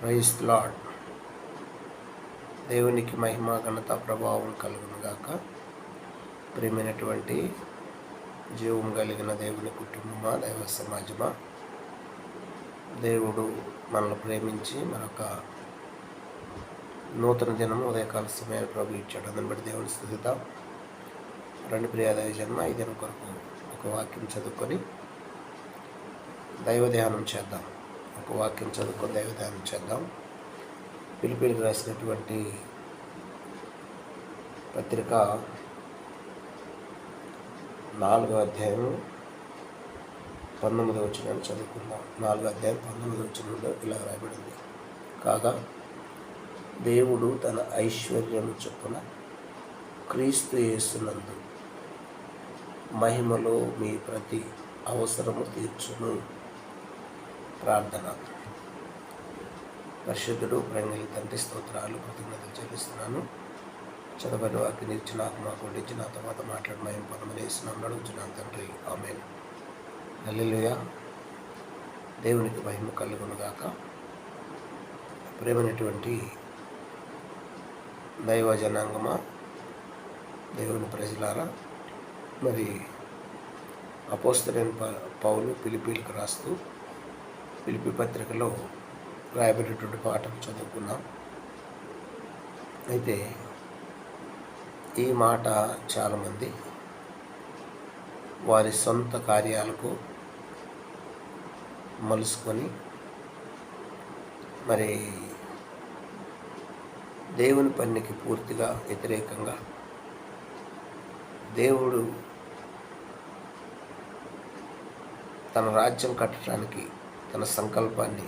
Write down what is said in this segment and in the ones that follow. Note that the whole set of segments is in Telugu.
ప్రైస్ లాడ్ దేవునికి మహిమ ఘనత ప్రభావం కలుగునుగాక ప్రియమైనటువంటి జీవం కలిగిన దేవుని కుటుంబమా దైవ సమాజమా? దేవుడు మనల్ని ప్రేమించి మరొక నూతన దినము ఉదయకాల సమయాన్ని ప్రభు ఇచ్చాడు. అందుని బట్టి దేవుని స్థుతిద్దాం. రెండు ప్రియాదయ జన్మ ఈ దినం కొరకు ఒక వాక్యం చదువుకొని దైవ ధ్యానం చేద్దాం. ఒక వాక్యం చదువుకొని దైవ చేద్దాం. పిలిపిలికి రాసినటువంటి పత్రిక నాలుగో అధ్యాయం పంతొమ్మిది వచ్చిన చదువుకుందాం. నాలుగో అధ్యాయం పంతొమ్మిది వచ్చిన ఇలా రాయబడింది. కాగా దేవుడు తన ఐశ్వర్యము చొప్పున క్రీస్తు చేస్తున్నందు మహిమలో మీ ప్రతి అవసరము తీర్చును. ప్రార్థన. పరిశుద్ధుడు ప్రేమల తండ్రి స్తోత్రాలు కృతజ్ఞతలు చెల్లిస్తున్నాను. చదవని వారికి నిలిచి నాకు మాకు నిలిచి నా తర్వాత మాట్లాడి మేము పదమనేసినాం అడుగుతున్నాను తండ్రి. ఆమె హల్లెలూయా. దేవునికి మహిమ కలుగునుగాక ప్రేమైనటువంటి దైవ జనాంగమా దేవుని ప్రజలారా మరి అపోస్తలైన పౌలు పిలిపిలకు రాస్తూ పిలిపి పత్రికలో రాయబడినటువంటి పాఠం చదువుకున్నాం. అయితే ఈ మాట చాలామంది వారి సొంత కార్యాలకు మలుసుకొని మరి దేవుని పనికి పూర్తిగా వ్యతిరేకంగా దేవుడు తన రాజ్యం కట్టడానికి తన సంకల్పాన్ని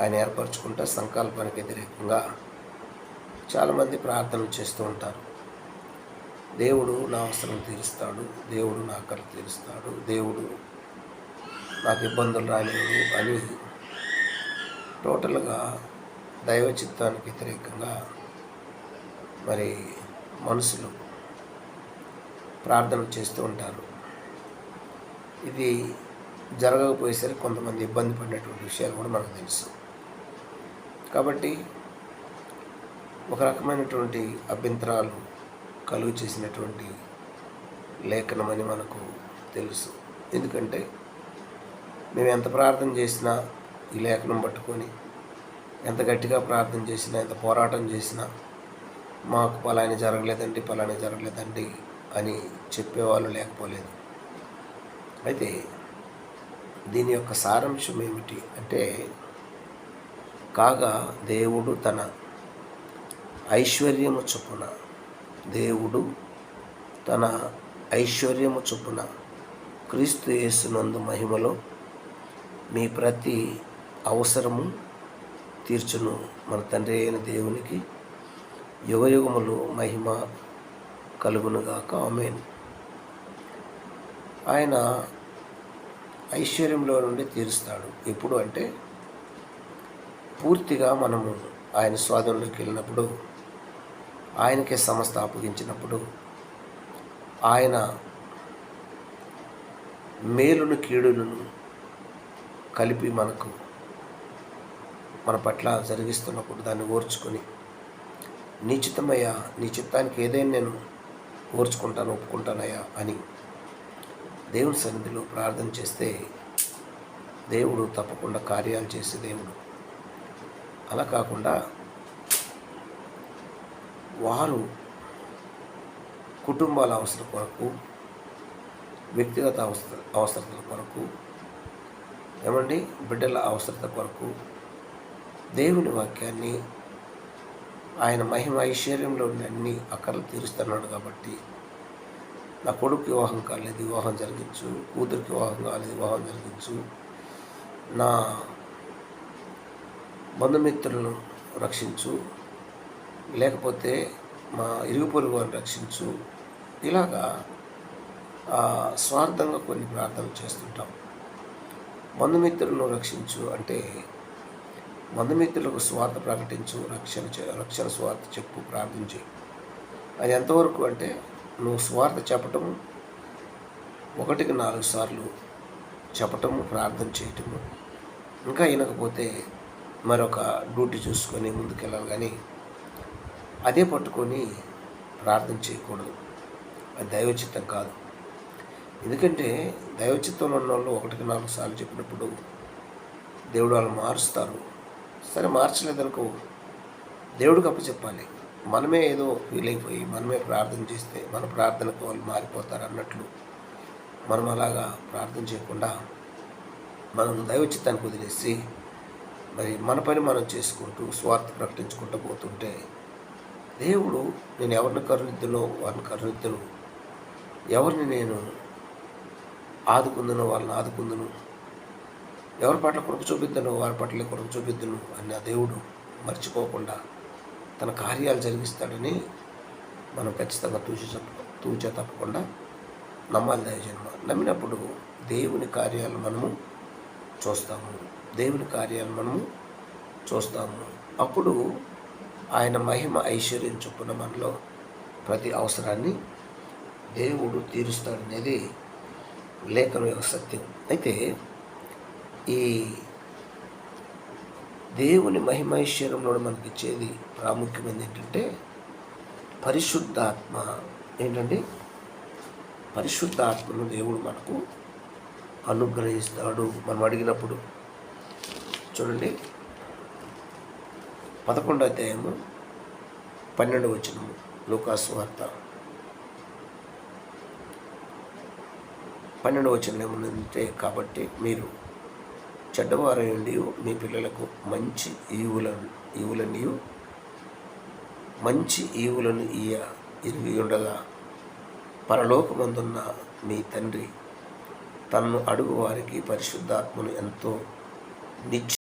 ఆయన ఏర్పరచుకుంటే సంకల్పానికి వ్యతిరేకంగా చాలామంది ప్రార్థనలు చేస్తూ ఉంటారు. దేవుడు నా అవసరం తీరుస్తాడు దేవుడు నా ఆకలి తీరుస్తాడు దేవుడు నాకు ఇబ్బందులు రాలేవు అని టోటల్గా దైవ చిత్తానికి వ్యతిరేకంగా మరి మనుషులు ప్రార్థన చేస్తూ ఉంటారు. ఇది జరగకపోయేసరికి కొంతమంది ఇబ్బంది పడినటువంటి విషయాలు కూడా మనకు తెలుసు. కాబట్టి ఒక రకమైనటువంటి అభ్యంతరాలు కలుగు చేసినటువంటి లేఖనమని మనకు తెలుసు. ఎందుకంటే మేము ఎంత ప్రార్థన చేసినా ఈ లేఖనం పట్టుకొని ఎంత గట్టిగా ప్రార్థన చేసినా ఎంత పోరాటం చేసినా మాకు పలాని జరగలేదండి పలాని జరగలేదండి అని చెప్పేవాళ్ళు లేకపోలేదు. అయితే దీని యొక్క సారాంశం ఏమిటి అంటే కాగా దేవుడు తన ఐశ్వర్యము చొప్పున దేవుడు తన ఐశ్వర్యము చొప్పున క్రీస్తు యేసునందు మహిమలో మీ ప్రతి అవసరము తీర్చును. మన తండ్రి అయిన దేవునికి యుగయుగములు మహిమ కలుగునుగాక. ఆమెన్. ఆయన ఐశ్వర్యంలో నుండి తీరుస్తాడు. ఎప్పుడు అంటే పూర్తిగా మనము ఆయన స్వాదంలోకి వెళ్ళినప్పుడు ఆయనకే సంస్థ అప్పగించినప్పుడు ఆయన మేలును కీడులను కలిపి మనకు మన పట్ల జరిగిస్తున్నప్పుడు దాన్ని ఓర్చుకొని నిశ్చితమయ్యా నీ చిత్తానికి ఏదైనా నేను ఓర్చుకుంటాను ఒప్పుకుంటానయ్యా అని దేవుని సన్నిధిలో ప్రార్థన చేస్తే దేవుడు తప్పకుండా కార్యాలు చేసే దేవుడు. అలా కాకుండా వారు కుటుంబాల అవసరం కొరకు వ్యక్తిగత అవసర అవసరతల కొరకు ఏమండి? బిడ్డల అవసరత కొరకు దేవుని వాక్యాన్ని ఆయన మహిమ ఐశ్వర్యంలో అన్ని అక్కర్లు తీరుస్తున్నాడు కాబట్టి నా కొడుకు వివాహం కాలేదు వివాహం జరిగించు కూతురికి వివాహం కాలేదు వివాహం జరిగించు. నా బంధుమిత్రులను రక్షించు. లేకపోతే మా ఇరుగు పొరుగు వారిని రక్షించు. ఇలాగా స్వార్థంగా కొన్ని ప్రార్థనలు చేస్తుంటాం. బంధుమిత్రులను రక్షించు అంటే బంధుమిత్రులకు స్వార్థ ప్రకటించు రక్షణ రక్షణ స్వార్థ చెప్పు ప్రార్థించు అది ఎంతవరకు అంటే నువ్వు స్వార్థ చెప్పటం ఒకటికి నాలుగు సార్లు చెప్పటం ప్రార్థన చేయటము. ఇంకా వినకపోతే మరొక డ్యూటీ చూసుకొని ముందుకెళ్ళాలి కానీ అదే పట్టుకొని ప్రార్థన చేయకూడదు. అది దైవచిత్తం కాదు. ఎందుకంటే దైవచిత్తంలో ఉన్న వాళ్ళు ఒకటికి నాలుగు సార్లు చెప్పినప్పుడు దేవుడు వాళ్ళు మారుస్తారు. సరే మార్చలేదనుకో దేవుడికి అప్పచెప్పాలి. చెప్పాలి మనమే ఏదో ఫీల్ అయిపోయి మనమే ప్రార్థన చేస్తే మన ప్రార్థనకు వాళ్ళు మారిపోతారు అన్నట్లు మనం అలాగా ప్రార్థన చేయకుండా మనం దైవచిత్తానికి వదిలేసి మరి మన పని మనం చేసుకుంటూ స్వార్థ ప్రకటించుకుంటూ పోతుంటే దేవుడు నేను ఎవరిని కరుణిద్దునో వారిని కరుణిద్దును. ఎవరిని నేను ఆదుకుందునో వాళ్ళని ఆదుకుందును. ఎవరి పట్ల కొరకు చూపిద్దనో వారి పట్ల కొరకు చూపిద్దును అని ఆ దేవుడు మర్చిపోకుండా తన కార్యాలు జరిగిస్తాడని మనం ఖచ్చితంగా తూచి తూచే తప్పకుండా నమ్మాలి దయజన్మ నమ్మినప్పుడు దేవుని కార్యాలు మనము చూస్తాము. దేవుని కార్యాలు మనము చూస్తాము. అప్పుడు ఆయన మహిమ ఐశ్వర్యం చొప్పున మనలో ప్రతి అవసరాన్ని దేవుడు తీరుస్తాడనేది లేఖన యొక్క సత్యం. అయితే ఈ దేవుని మహిమైశ్వర్యంలో మనకి ఇచ్చేది ప్రాముఖ్యమైనది ఏంటంటే పరిశుద్ధాత్మ. ఏంటండి? పరిశుద్ధాత్మను దేవుడు మనకు అనుగ్రహిస్తాడు. మనం అడిగినప్పుడు చూడండి. పదకొండో అధ్యాయము పన్నెండు వచనము లూకాసు వార్త. పన్నెండు వచనం ఏముందంటే కాబట్టి మీరు చెడ్డవారయండి మీ పిల్లలకు మంచి ఈవులను ఈవులని మంచి ఈవులను ఇయ ఇరిగి ఉండగా పరలోకమందున్న మీ తండ్రి తన్ను అడుగు వారికి పరిశుద్ధాత్మను ఎంతో నిత్య